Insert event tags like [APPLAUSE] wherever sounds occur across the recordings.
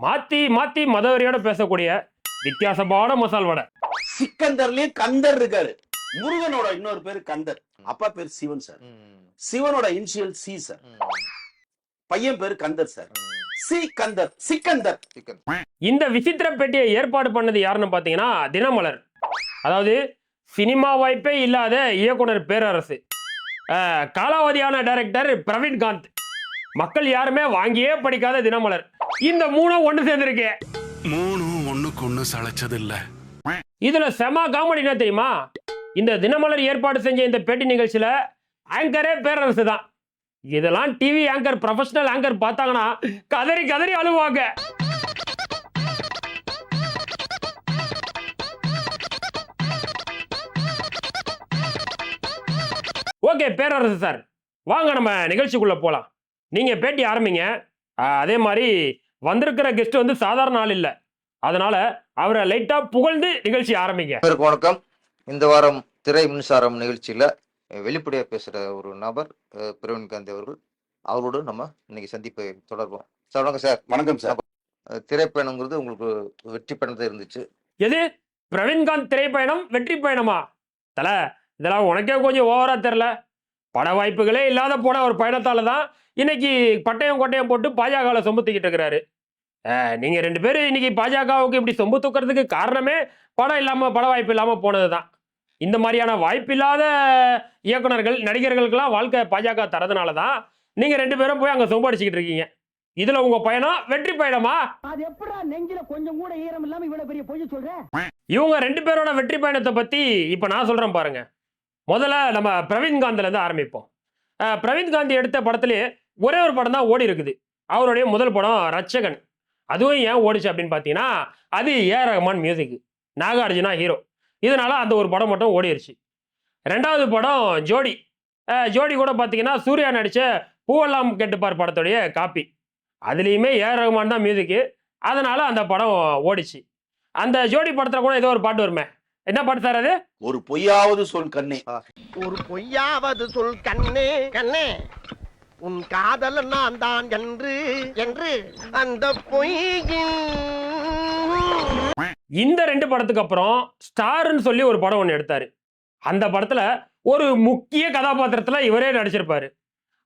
மாத்தி மாத்தி மதவெறியோட பேசக்கூடிய வித்தியாசமான மசால் வடை. சிக்கந்தர்லயும் கந்தர் இருக்காரு. முருகனோட இன்னொரு பேரு கந்தர். அப்பா பேர் சிவன் சார். சிவனோட இனிஷியல் சி சார். பையன் பேரு கந்தர் சார். சி கந்தர் சிக்கந்தர். இந்த விசித்திர பெட்டியை ஏற்பாடு பண்ணது யாருன்னு பார்த்தீங்கன்னா தினமலர். அதாவது சினிமா வாய்ப்பே இல்லாத இயக்குனர் பேரரசு. காலாவதியான டைரக்டர் பிரவீன்காந்த் மக்கள் யாருமே வாங்கியே படிக்காத தினமலர். இந்த மூணும் ஒன்று சேர்ந்திருக்கு. மூணும் ஒண்ணுக்கு ஒண்ணு சளைச்சதில்ல. இதுல செம காமெடி என்ன தெரியுமா? இந்த தினமலர் ஏற்பாடு செஞ்ச இந்த பேட்டி நிகழ்ச்சியில ஆங்கரே பேரரசு தான். இதெல்லாம் டிவி ஆங்கர் ப்ரொஃபஷனல் ஆங்கர் பார்த்தாங்கன்னா கதறி கதறி அழுவாங்க. Okay Perarasu sir. வாங்க நம்ம நிகழ்ச்சிக்குள்ள போலாம். நீங்க பேட்டி ஆரம்பிங்க. அதே மாதிரி வந்திருக்கிற கெஸ்ட் வந்து சாதாரண ஆள் இல்லை. அதனால அவரை லைட்டா புகழ்ந்து நிகழ்ச்சி ஆரம்பிங்க. வணக்கம். இந்த வாரம் திரை மின்சாரம் நிகழ்ச்சியில வெளிப்படையா பேசுற ஒரு நபர் பிரவீன் காந்தி அவர்கள். அவரோடு நம்ம இன்னைக்கு சந்திப்பை தொடர்போம் சார் வணக்கம் சார். வணக்கம் சார். திரைப்பயணங்கிறது உங்களுக்கு வெற்றி பயணத்தை இருந்துச்சு. எது? பிரவீன்காந்த் திரைப்பயணம் வெற்றி பயணமா? தல இதெல்லாம் உனக்கே கொஞ்சம் ஓவரா தெரில பட வாய்ப்புகளே இல்லாத போன ஒரு பயணத்தால தான் இன்னைக்கு பட்டயம் கொட்டையம் போட்டு பாஜகவில் சொம்பு தூக்கிட்டு இருக்கிறாரு. நீங்க ரெண்டு பேரும் இன்னைக்கு பாஜகவுக்கு இப்படி சொம்பு தூக்கிறதுக்கு காரணமே படம் இல்லாம பட வாய்ப்பு இல்லாம போனது தான் இந்த மாதிரியான வாய்ப்பில்லாத இயக்குனர்கள் நடிகர்களுக்கெல்லாம் வாழ்க்கை பாஜக தரதுனால தான் நீங்க ரெண்டு பேரும் போய் அங்க சொம்பு அடிச்சுக்கிட்டு இருக்கீங்க. இதுல உங்க பயணம் வெற்றி பயணமா? அது எப்படா நெஞ்சில கொஞ்சம் கூட ஈரம் இல்லாம இவ்வளவு பெரிய பொய் சொல்ற? இவங்க ரெண்டு பேரோட வெற்றி பயணத்தை பத்தி இப்ப நான் சொல்றேன் பாருங்க. முதல்ல நம்ம பிரவீன் காந்தில இருந்து ஆரம்பிப்போம். பிரவீன் காந்தி எடுத்த படத்திலேயே ஒரே ஒரு படம் தான் ஓடி இருக்குது. அவருடைய முதல் படம் ரட்சகன். அதுவும் ஏன் ஓடிச்சு அப்படின்னு பார்த்தீங்கன்னா அது A Rahman music Nagarjuna hero இதனால அந்த ஒரு படம் மட்டும் ஓடிருச்சு. ரெண்டாவது படம் ஜோடி. ஜோடி கூட பார்த்தீங்கன்னா சூர்யா நடித்த பூவெல்லாம் கெட்டுப்பார் படத்துடைய காப்பி. அதுலேயுமே ஏ ரஹ்மான் தான் மியூசிக்கு அதனால அந்த படம் ஓடிச்சு. அந்த ஜோடி படத்துல கூட ஏதோ ஒரு பாட்டு வருமே. என்ன பாட்டு சார் அது? ஒரு பொய்யாவது சொல் கண்ணே. ஒரு பொய்யாவது சொல் கண்ணே கண்ணே. உன் காதலன் நான் தான் என்று என்று அந்த பொய்யின் இந்த ரெண்டு படத்துக்கு அப்புறம் ஸ்டார்னு சொல்லி ஒரு படம் ஒன்று எடுத்தாரு. அந்த படத்துல ஒரு முக்கிய கதாபாத்திரத்துல இவரே நடிச்சிருப்பாரு.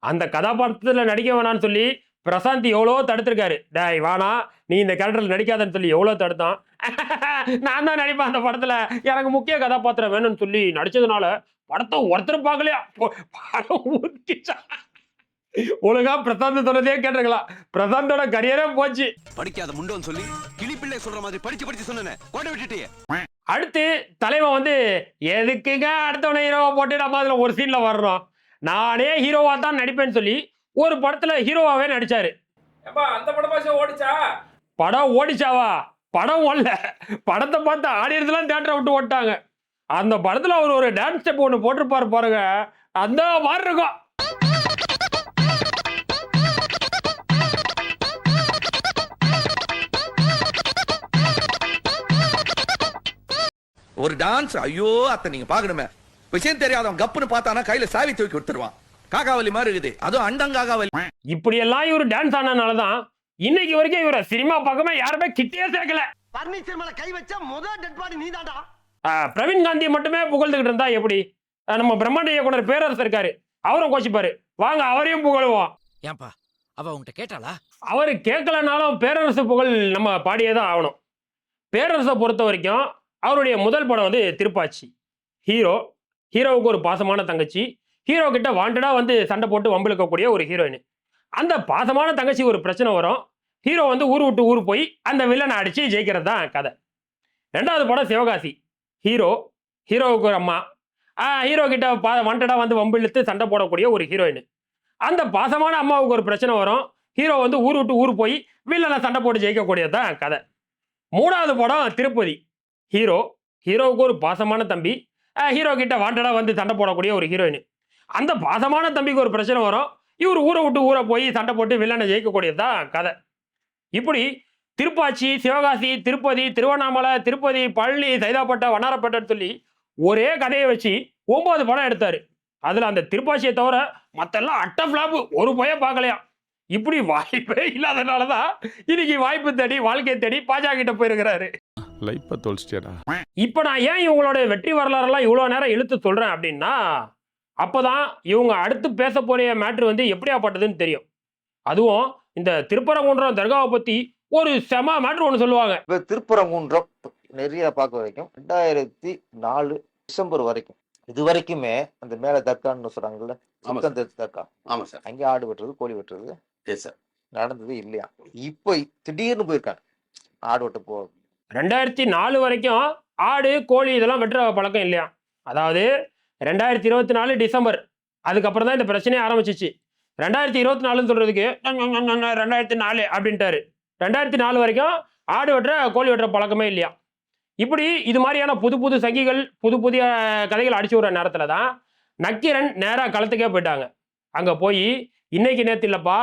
அந்த கதாபாத்திரத்துல நடிக்க வேணாம்னு சொல்லி பிரசாந்த் எவ்வளோ தடுத்திருக்காரு. டேய் வானா நீ இந்த கேரக்டர்ல நடிக்காதன்னு சொல்லி எவ்வளோ தடுத்தான். [LAUGHS] நான் தான் நடிப்பேன் அந்த படத்துல. எனக்கு முக்கிய கதாபாத்திரம் வேணும்னு சொல்லி நடிச்சதுனால படத்தை ஒருத்தர் பார்க்கலையா? படம் முடிச்சா ஒழுங்கா பிரசாந்த் சொன்னதே கேட்டிருக்கலாம். பிரசாந்தோட கரியரே போச்சு. படிக்காத முண்டோன்னு சொல்லி கிளிப்பிள்ளை சொல்ற மாதிரி படிச்சு படிச்சு சொன்னேன். கோட்டை விட்டுட்டியே. அடுத்து தலைவன் வந்து எதுக்குங்க அடுத்தவனை ஹீரோவா போட்டு நம்ம அதில் ஒரு சீன்ல வர்றோம். நானே ஹீரோவா தான் நடிப்பேன்னு சொல்லி ஒரு படத்துல ஹீரோவாவே நடிச்சாரு. ஏப்பா அந்த படமாச்சும் ஓடிச்சா? படம் ஓடிச்சாவா? படம் ஓடல. படத்தை பார்த்து ஆடியதுலாம் தேட்டரை விட்டு ஓட்டாங்க அந்த படத்துல அவர் ஒரு டான்ஸ் ஸ்டெப் ஒன்று போட்டிருப்பாரு பாருங்க. அந்த மாதிரி இருக்கும். ஒரு டான்ஸ் ஐயோ அத்தை நீங்க பாக்கணுமே விஷயம் தெரியாதவன் கப்புன்னு பார்த்தானா கையில சாவி தூக்கி கொடுத்துருவான். காகாவலி மாதிரி இருக்குது. அதுவும் அண்டங்காகாவலி இப்படியெல்லாம் இவர் டான்ஸ் ஆனதுனால தான் இன்னைக்கு வரைக்கும் இவரை சினிமா பக்கமே யாருமே கிட்டே சேர்க்கல. பர்னிச்சர் மேல கை வச்ச முதல் டெட் பாடி நீதான்டா. ஆஹ் பிரவீன் காந்தியை மட்டுமே புகழ்ந்துகிட்டு இருந்தா எப்படி? நம்ம பிரம்மாண்ட இயக்குனர் பேரரசு இருக்காரு. அவரும் கோச்சிப்பாரு. வாங்க அவரையும் புகழுவோம். ஏன்பா அவ உன்கிட்ட கேட்டாளா? அவர் கேட்கலனாலும் பேரரசு புகழ் நம்ம பாடியே தான் ஆகணும். பேரரசை பொறுத்த வரைக்கும் அவருடைய முதல் படம் வந்து திருப்பாச்சி. ஹீரோ ஹீரோவுக்கு ஒரு பாசமான தங்கச்சி. ஹீரோ கிட்ட வாண்டடா வந்து சண்டை போட்டு வம்பிழுக்கக்கூடிய ஒரு ஹீரோயின். அந்த பாசமான தங்கச்சி ஒரு பிரச்சனை வரும். ஹீரோ வந்து ஊர் விட்டு ஊர் போய் அந்த வில்லனை அடித்து ஜெயிக்கிறது தான் கதை. ரெண்டாவது படம் சிவகாசி. ஹீரோ ஹீரோவுக்கு ஒரு அம்மா. ஹீரோ கிட்ட பா வாண்டடாக வந்து வம்பிழுத்து சண்டை போடக்கூடிய ஒரு ஹீரோயின். அந்த பாசமான அம்மாவுக்கு ஒரு பிரச்சனை வரும். ஹீரோ வந்து ஊர் விட்டு ஊர் போய் வில்லனை சண்டை போட்டு ஜெயிக்கக்கூடியது தான் கதை. மூணாவது படம் திருப்பதி. ஹீரோ ஹீரோவுக்கு ஒரு பாசமான தம்பி. ஹீரோ கிட்ட வாண்டடாக வந்து சண்டை போடக்கூடிய ஒரு ஹீரோயின் அந்த பாசமான தம்பிக்கு ஒரு பிரச்சனை வரும். இவர் ஊரை விட்டு ஊரை போய் சண்டை போட்டு வில்லனை ஜெயிக்கக்கூடியது தான் கதை. இப்படி திருப்பாச்சி சிவகாசி திருப்பதி திருவண்ணாமலை திருப்பதி பழனி சைதாப்பட்டை வண்ணாரப்பேட்டைன்னு சொல்லி ஒரே கதையை வச்சு ஒம்பது படம் எடுத்தார். அதில் அந்த திருப்பாச்சியை தவிர மற்றெல்லாம் அட்ட ஃப்ளாப்பு ஒரு பய பார்க்கலையா? இப்படி வாய்ப்பே இல்லாதனால தான் இன்னைக்கு வாய்ப்பு தேடி வாழ்க்கையை தேடி பாஜக கிட்ட போயிருக்கிறாரு. லைஃப்பை தொலைச்சிட்டியாடா. இப்போ நான் ஏன் இவங்களோட வெற்றி வரலாறெல்லாம் இவ்வளோ நேரம் இழுத்து சொல்கிறேன் அப்படின்னா அப்போதான் இவங்க அடுத்து பேச போகிற மேட்ரு வந்து எப்படியாப்பட்டதுன்னு தெரியும். அதுவும் இந்த திருப்பரங்குன்றம் தர்காவை பற்றி ஒரு செம மேட்ரு ஒன்று சொல்லுவாங்க. இப்போ திருப்பரங்குன்றம் நிறைய பார்க்க வரைக்கும் ரெண்டாயிரத்தி நாலு டிசம்பர் வரைக்கும். இது வரைக்குமே அந்த மேல தர்கான்னு சொல்றாங்கல்ல ஆமா சிக்கந்தர் தர்கா. ஆமா சார். அங்கே ஆடு வெட்டுறது கோழி வெட்டுறது நடந்தது இல்லையா? இப்போ திடீர்னு போயிருக்காங்க. ஆடு வெட்ட போ ரெண்டாயிரத்தி நாலு வரைக்கும் ஆடு கோழி இதெல்லாம் வெட்டுற பழக்கம் இல்லையா? அதாவது ரெண்டாயிரத்தி இருபத்தி நாலு டிசம்பர். அதுக்கப்புறம் தான் இந்த பிரச்சனையே ஆரம்பிச்சிச்சு. ரெண்டாயிரத்தி இருபத்தி நாலுன்னு சொல்கிறதுக்கு ரெண்டாயிரத்தி நாலு அப்படின்ட்டாரு. ரெண்டாயிரத்தி நாலு வரைக்கும் ஆடு வெட்டுற கோழி வெட்டுற பழக்கமே இல்லையா? இப்படி இது மாதிரியான புது புது சங்கிகள் புது புதிய கதைகள் அடிச்சு விடுற நேரத்தில் தான் நக்கீரன் நேராக களத்துக்கே போயிட்டாங்க. அங்கே போய் இன்னைக்கு நேற்று இல்லைப்பா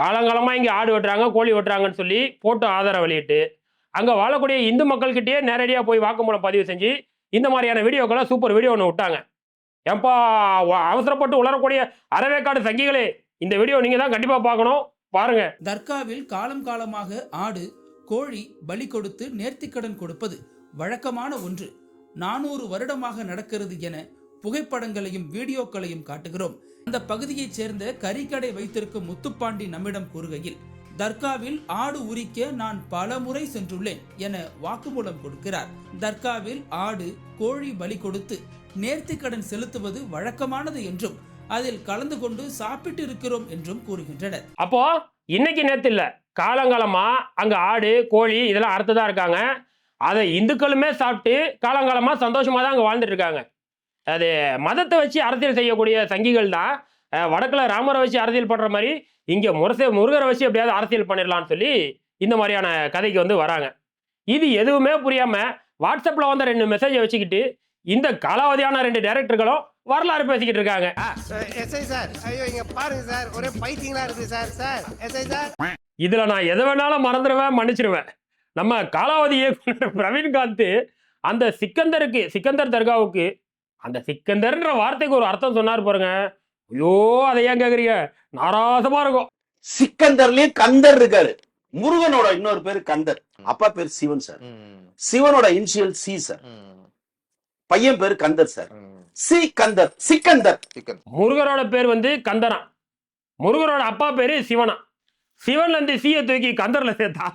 காலங்காலமாக இங்கே ஆடு வெட்டுறாங்க கோழி வெட்டுறாங்கன்னு சொல்லி போட்டோ ஆதாரம் வெளியிட்டு அங்கே வாழக்கூடிய இந்து மக்கள்கிட்டயே நேரடியாக போய் வாக்குமூலம் பதிவு செஞ்சு இந்த மாதிரியான வீடியோக்களை சூப்பர் வீடியோ ஒன்று விட்டாங்க. ஏன்பா அவசரப்பட்டு உளரக்கூடிய அறவேக்காடு சங்கிகளே இந்த வீடியோ நீங்கள் தான் கண்டிப்பாக பார்க்கணும். பாருங்க. தர்காவில் காலம் காலமாக ஆடு கோழி பலி கொடுத்து நேர்த்திக்கடன் கொடுப்பது வழக்கமான ஒன்று. நானூறு வருடமாக நடக்கிறது என புகைப்படங்களையும் வீடியோக்களையும் காட்டுகிறோம். அந்த பகுதியைச் சேர்ந்த கறிக்கடை வைத்திருக்கும் முத்துப்பாண்டி நம்மிடம் கூறுகையில் தர்காவில் ஆடு உரிக்க நான் பல முறை சென்றுள்ளேன் என வாக்குமூலம் கொடுக்கிறார். தர்காவில் ஆடு கோழி பலி கொடுத்து நேர்த்திக்கடன் செலுத்துவது வழக்கமானது என்றும் அதில் கலந்து கொண்டு சாப்பிட்டு இருக்கிறோம் என்றும் கூறுகின்றனர். அப்போ இன்னைக்கு நேற்று இல்லை காலங்காலமா அங்கே ஆடு கோழி இதெல்லாம் அறுத்துதான் இருக்காங்க. அதை இந்துக்களுமே சாப்பிட்டு காலங்காலமா சந்தோஷமா தான் அங்கே வாழ்ந்துட்டு இருக்காங்க. அது மதத்தை வச்சு அரசியல் செய்யக்கூடிய சங்கிகள் தான் வடக்குல ராமரை வச்சு அரசியல் பண்ற மாதிரி இங்கே முரச முருகரை வச்சு எப்படியாவது அரசியல் பண்ணிடலாம்னு சொல்லி இந்த மாதிரியான கதைக்கு வந்து வராங்க. இது எதுவுமே புரியாம வாட்ஸ்அப்ல வந்த ரெண்டு மெசேஜை வச்சுக்கிட்டு இந்த காலாவதியான ரெண்டு டைரக்டர்களும் வரலாறு பேசிக்கிட்டு இருக்காங்க. எஸ்ஐ சார் ஐயோ இங்க பாருங்க சார் ஒரே பைத்தியங்களா இருக்கு சார் சார் எஸ்ஐ சார். இதுல நான் எதை வேணாலும் மறந்துடுவேன் மன்னிச்சிருவேன். நம்ம காலாவதி இயக்குனர் பிரவீன்காந்த் அந்த சிக்கந்தருக்கு சிக்கந்தர் தர்காவுக்கு அந்த சிக்கந்தர்ன்ற வார்த்தைக்கு ஒரு அர்த்தம் சொன்னார் பாருங்க. ஐயோ அதை ஏன் கேக்குறீங்க? நாராசமா இருக்கும். சிக்கந்தர்லயே கந்தர் இருக்காரு. முருகனோட இன்னொரு பேரு கந்தர். அப்பா பேர் சிவன் சார். ம், சிவனோட இனிஷியல் சி சார். ம், பையன் பேரு Kandar sir. C Kandar Sikandar. Chicken. முருகரோட பேர் வந்து கந்தனா முருகரோட அப்பா பேரு சிவனா. சிவன்ல இருந்து சீயை தூக்கி கந்தர்ல சேர்த்தா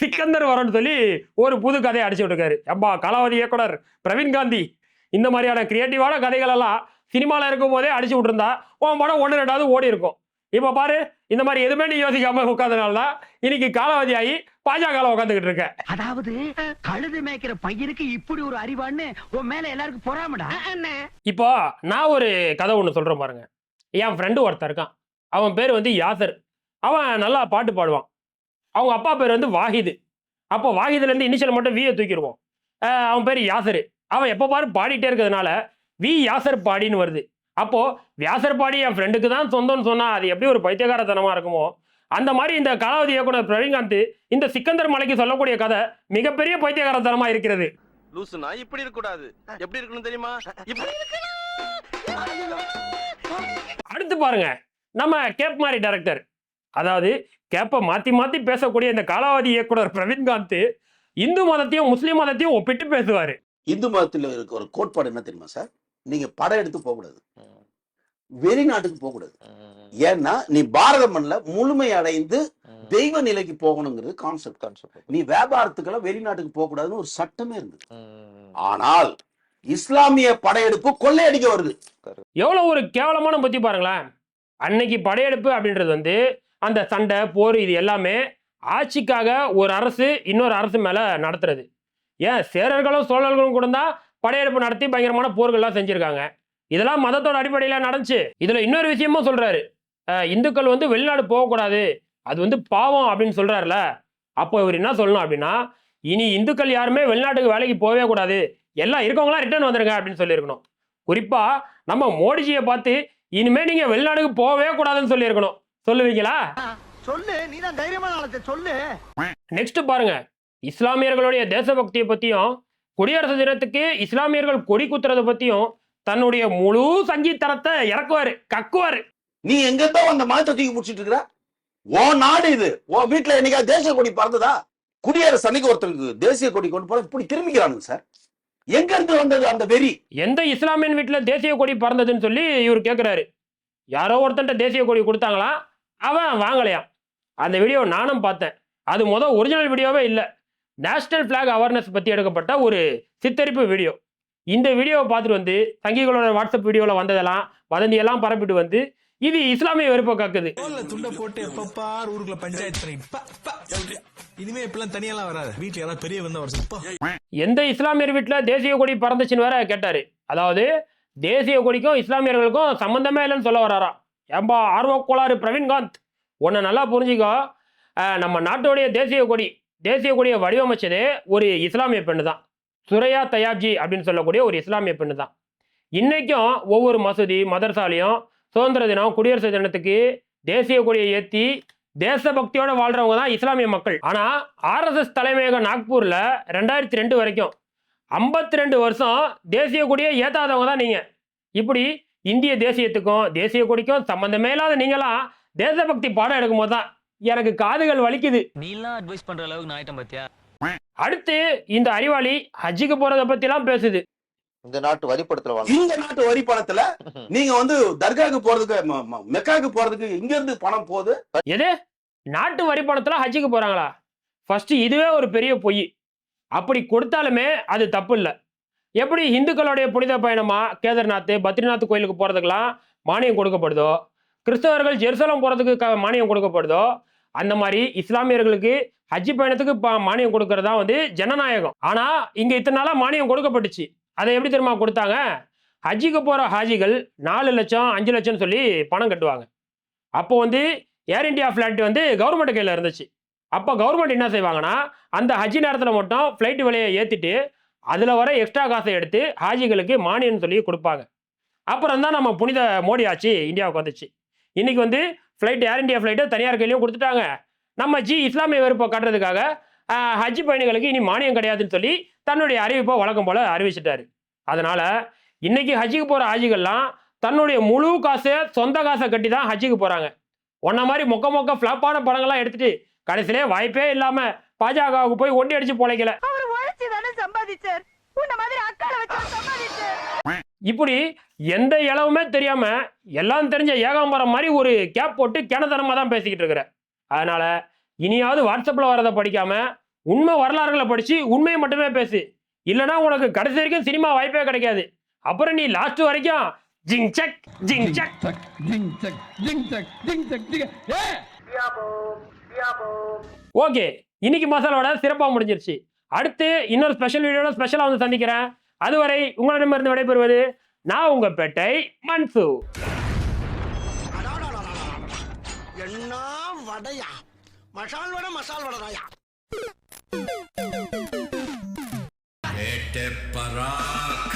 சிக்கந்தர் வரணும்னு சொல்லி ஒரு புது கதையை அடிச்சு விட்டுருக்காரு. அப்பா கலாவதி இயக்குனர் பிரவீன் காந்தி. இந்த மாதிரியான கிரியேட்டிவான கதைகள் எல்லாம் சினிமாவில் இருக்கும் போதே அடிச்சு விட்டுருந்தா உன் படம் ஒன்று ரெண்டாவது ஓடி இருக்கும். இப்போ பாரு இந்த மாதிரி எதுவுமே நீ யோசிக்காம உட்காந்தனால தான் இன்னைக்கு காலாவதி ஆகி பாஜக உட்காந்துக்கிட்டு இருக்க. அதாவது கழுது மேய்க்கிற பையனுக்கு இப்படி ஒரு அறிவான்னு உன் மேல எல்லாருக்கும் பொறாமடா? இப்போ நான் ஒரு கதை ஒன்று சொல்கிறேன் பாருங்க. என் ஃப்ரெண்டு ஒருத்தன் இருக்கான். அவன் பேர் வந்து யாசர். அவன் நல்லா பாட்டு பாடுவான். அவங்க அப்பா பேர் வந்து வாஹிது. அப்போ வாஹிதுலேருந்து இனிஷியல் மட்டும் வியை தூக்கிடுவோம். அவன் பேர் யாசர். அவன் எப்போ பாரு பாடிட்டே இருக்கிறதுனால வி யாசர் பாடின்னு வருது. அப்போ வியாசர் பாடி என் ஃப்ரெண்டுக்கு தான் சொந்தம்னு சொன்னா அது எப்படி ஒரு பைத்தியகாரத்தனமா இருக்குமோ? அந்த மாதிரி இந்த கலாவதி இயக்குனர் பிரவீன்காந்த் இந்த சிக்கந்தர் மலைக்கு சொல்லக்கூடிய கதை மிகப்பெரிய பைத்தியகாரத்தனமா இருக்கிறது. லூசுனா இப்படி இருக்க கூடாது எப்படி இருக்கணும் தெரியுமா? இப்படி அடுத்து பாருங்க. நம்ம கேப் மாதிரி டைரக்டர் அதாவது கேப்பை மாத்தி மாத்தி பேசக்கூடிய இந்த காலாவதி இயக்குனர் பிரவீன்காந்த் இந்து மதத்தையும் முஸ்லீம் மதத்தையும் ஒப்பிட்டு பேசுவாரு. இந்து மதத்தில் இருக்க ஒரு கோட்பாடு என்ன தெரியுமா சார்? நீங்க படம் எடுத்து போக கூடாது ம், வெளிநாட்டுக்கு போக கூடாது ம், ஏன்னா நீ பாரத மண்ணில் முழுமை அடைந்து. தெய்வ நிலைக்கு போகணுங்கிறது கான்செப்ட் Concept. நீ வியாபாரத்துக்கெல்லாம் வெளிநாட்டுக்கு போக கூடாதுன்னு ஒரு சட்டமே இருந்தது. ஆனால் இஸ்லாமிய படையெடுப்பு கொள்ளையடிக்க வருது. எவ்வளோ ஒரு கேவலமான புத்தி பாருங்களேன். அன்னைக்கு படையெடுப்பு அப்படின்றது வந்து அந்த சண்டை போர் இது எல்லாமே ஆட்சிக்காக ஒரு அரசு இன்னொரு அரசு மேலே நடத்துறது. ஏன்? சேரர்களும் சோழர்களும் கூட தான் படையெடுப்பு நடத்தி பயங்கரமான போர்கள்லாம் செஞ்சுருக்காங்க. இதெல்லாம் மதத்தோட அடிப்படையில் நடந்துச்சு. இதில் இன்னொரு விஷயமும் சொல்கிறாரு இந்துக்கள் வந்து வெளிநாடு போகக்கூடாது. அது வந்து பாவம் அப்படின்னு சொல்கிறாருல அப்போ இவர் என்ன சொல்லணும் அப்படின்னா இனி இந்துக்கள் யாருமே வெளிநாட்டுக்கு வேலைக்கு போகவே கூடாது. எல்லாம் இருக்கவங்களாம் ரிட்டர்ன் வந்துருங்க அப்படின்னு சொல்லியிருக்கணும். குறிப்பா நம்ம மோடிஜியை பார்த்து இனிமே நீங்க வெளிநாட்டுக்கு போகவே கூடாதுன்னு சொல்லியிருக்கணும். சொல்லுவீங்களா? சொல்லு. நீ தான் தைரியமான சொல்லு. நெக்ஸ்ட் பாருங்க. இஸ்லாமியர்களுடைய தேசபக்தியை பத்தியும் குடியரசு தினத்துக்கு இஸ்லாமியர்கள் கொடி குத்துறதை பத்தியும் தன்னுடைய முழு சங்கீதரத்தை இறக்குவாரு கக்குவாரு. நீ எங்க தான் அந்த மதத்தை தூக்கி முடிச்சிட்டு இருக்கிற? உன் நாடு இது. உன் வீட்டுல என்னைக்கா தேசிய கொடி பறந்ததா? குடியரசு அன்னைக்கு ஒருத்தருக்கு தேசிய கொடி கொண்டு போற இப்படி திரும்பிக்கிறானுங்க சார். எங்க இருந்து வந்தது அந்த வெறி? எந்த இஸ்லாமியன் வீட்டுல தேசிய கொடி பறந்ததுன்னு சொல்லி இவர் கேட்குறாரு யாரோ ஒருத்தன்ட்ட தேசிய கொடி கொடுத்தாங்களா? அவன் வாங்கலையாம். அந்த வீடியோ நானும் பார்த்தேன். அது மொதல் ஒரிஜினல் வீடியோவே இல்லை. நேஷனல் ஃபிளாக் அவேர்னஸ் பற்றி எடுக்கப்பட்ட ஒரு சித்தரிப்பு வீடியோ இந்த வீடியோவை பார்த்துட்டு வந்து சங்கிகளோட வாட்ஸ்அப் வீடியோவில் வந்ததெல்லாம் வதந்தியெல்லாம் பரப்பிட்டு வந்து இது இஸ்லாமிய வெறுப்பை காக்குது. துண்டை போட்டு எப்பப்பார் ஊருக்குள்ள பஞ்சாயத்து இனிமே இப்பெல்லாம் தனியெல்லாம் வராது. வீட்டுல யாராவது பெரிய வந்தா வர எந்த இஸ்லாமியர் வீட்டில் தேசிய கொடி பறந்துச்சுன்னு வேற கேட்டார். அதாவது தேசிய கொடிக்கும் இஸ்லாமியர்களுக்கும் சம்மந்தமே இல்லைன்னு சொல்ல வராராம் ஏம்பா ஆர்வ கோளாறு பிரவீன்காந்த். உன்னை நல்லா புரிஞ்சுக்கோ. நம்ம நாட்டோடைய தேசிய கொடி தேசிய கொடியை வடிவமைச்சதே ஒரு இஸ்லாமிய பெண்ணு தான் சுரையா தயாப்ஜி அப்படின்னு சொல்லக்கூடிய ஒரு இஸ்லாமிய பெண்ணு தான் இன்றைக்கும் ஒவ்வொரு மசூதி மதர்சாலையும் சுதந்திர தினம் குடியரசு தினத்துக்கு தேசிய கொடியை ஏற்றி தேசபக்தியோட வாழ்கிறவங்க தான் இஸ்லாமிய மக்கள். ஆனால் ஆர்எஸ்எஸ் தலைமையகம் நாக்பூரில் ரெண்டாயிரத்தி ரெண்டு வரைக்கும் ஐம்பத்தி ரெண்டு வருஷம் தேசிய கொடியை ஏற்றாதவங்க தான் நீங்கள் இப்படி இந்திய தேசியத்துக்கும் தேசிய கொடிக்கும் சம்மந்தமே இல்லாத நீங்களாம் தேசபக்தி பாடம் எடுக்கும் போது தான் எனக்கு காதுகள் வலிக்குது. நீலாம் அட்வைஸ் பண்ற அளவுக்கு நான் பாத்தியா? அடுத்து இந்த அறிவாளி ஹஜ்ஜுக்கு போறதை பத்திலாம் பேசுது. இந்த நாட்டு வரிப்படத்துல வாழ்ந்து இந்த நாட்டு வரி பணத்துல நீங்க வந்து தர்காவுக்கு போறதுக்கு மெக்காவுக்கு போறதுக்கு இங்க இருந்து பணம் போகுது? எது? நாட்டு வரி பணத்துல ஹஜ்ஜுக்கு போறாங்களா? ஃபர்ஸ்ட் இதுவே ஒரு பெரிய பொய். அப்படி கொடுத்தாலுமே அது தப்பு இல்லை. எப்படி இந்துக்களுடைய புனித பயணமா? கேதார்நாத் பத்ரிநாத் கோயிலுக்கு போறதுக்கெல்லாம் மானியம் கொடுக்கப்படுதோ? கிறிஸ்தவர்கள் ஜெருசலம் போறதுக்கு மானியம் கொடுக்கப்படுதோ? அந்த மாதிரி இஸ்லாமியர்களுக்கு ஹஜ்ஜி பயணத்துக்கு மானியம் கொடுக்கறதா வந்து ஜனநாயகம். ஆனா இங்க இத்தனை நாளா மானியம் கொடுக்கப்பட்டுச்சு. அதை எப்படி தெரியுமா கொடுத்தாங்க? ஹஜ்ஜிக்கு போற ஹாஜிகள் நாலு லட்சம் அஞ்சு லட்சம் சொல்லி பணம் கட்டுவாங்க. அப்போ வந்து ஏர் இண்டியா ஃப்ளைட் வந்து கவர்மெண்ட் கையில் இருந்துச்சு. அப்போ கவர்மெண்ட் என்ன செய்வாங்கன்னா அந்த ஹஜ்ஜி நேரத்தில் மட்டும் ஃப்ளைட் விலையை ஏற்றிட்டு அதில் வர எக்ஸ்ட்ரா காசை எடுத்து ஹாஜிகளுக்கு மானியம்னு சொல்லி கொடுப்பாங்க. அப்புறம் தான் நம்ம புனித மோடி ஆச்சு இந்தியாவுக்கு வந்துச்சு. இன்றைக்கி வந்து ஃப்ளைட் ஏர் இந்தியா ஃப்ளைட்டை தனியார் கையிலையும் கொடுத்துட்டாங்க. நம்ம ஜி இஸ்லாமிய வெறுப்பை காட்டுறதுக்காக ஹஜ் பயணிகளுக்கு இனி மானியம் கிடையாதுன்னு சொல்லி தன்னுடைய அறிவிப்பை வழக்கம் போல அறிவிச்சிட்டாரு. அதனால் இன்னைக்கு ஹஜ்ஜுக்கு போகிற ஹாஜிகள்லாம் தன்னுடைய முழு காசை சொந்த காசை கட்டி தான் ஹஜ்ஜுக்கு போகிறாங்க உன்ன மாதிரி மொக்க மொக்க ஃப்ளாப்பான படங்கள்லாம் எடுத்துட்டு கடைசியிலே வாய்ப்பே இல்லாம பாஜகவுக்கு போய் ஒண்டி அடிச்சு பொழைக்கல. அவர் உழைச்சி தானே சம்பாதிச்சார். உன்ன மாதிரி அக்கால வச்சு சம்பாதிச்சார். இப்படி எந்த இளவுமே தெரியாம எல்லாம் தெரிஞ்ச ஏகாம்பரம் மாதிரி ஒரு கேப் போட்டு கிணத்தனமா தான் பேசிக்கிட்டு இருக்கிற. அதனால இனியாவது வாட்ஸ்அப்ல வரதை படிக்காம உண்மை வரலாறுகளை படிச்சு உண்மையை மட்டுமே பேசு. இல்லைன்னா உனக்கு கடைசி வரைக்கும் சினிமா வாய்ப்பே கிடைக்காது. அப்புறம் நீ லாஸ்ட் வரைக்கும் ஜிங் சக் ஜிங் சக். ஓகே இன்னைக்கு மசாலோட சிறப்பா முடிஞ்சிருச்சு. அடுத்து இன்னொரு ஸ்பெஷல் வீடியோட ஸ்பெஷலா வந்து சந்திக்கிறேன். அதுவரை உங்களிடமிருந்து விடைபெறுவது நான் உங்க பேட்டை மன்சு என்ன வடையா? மசால் வடை மசால் வடைதாயா பராக்.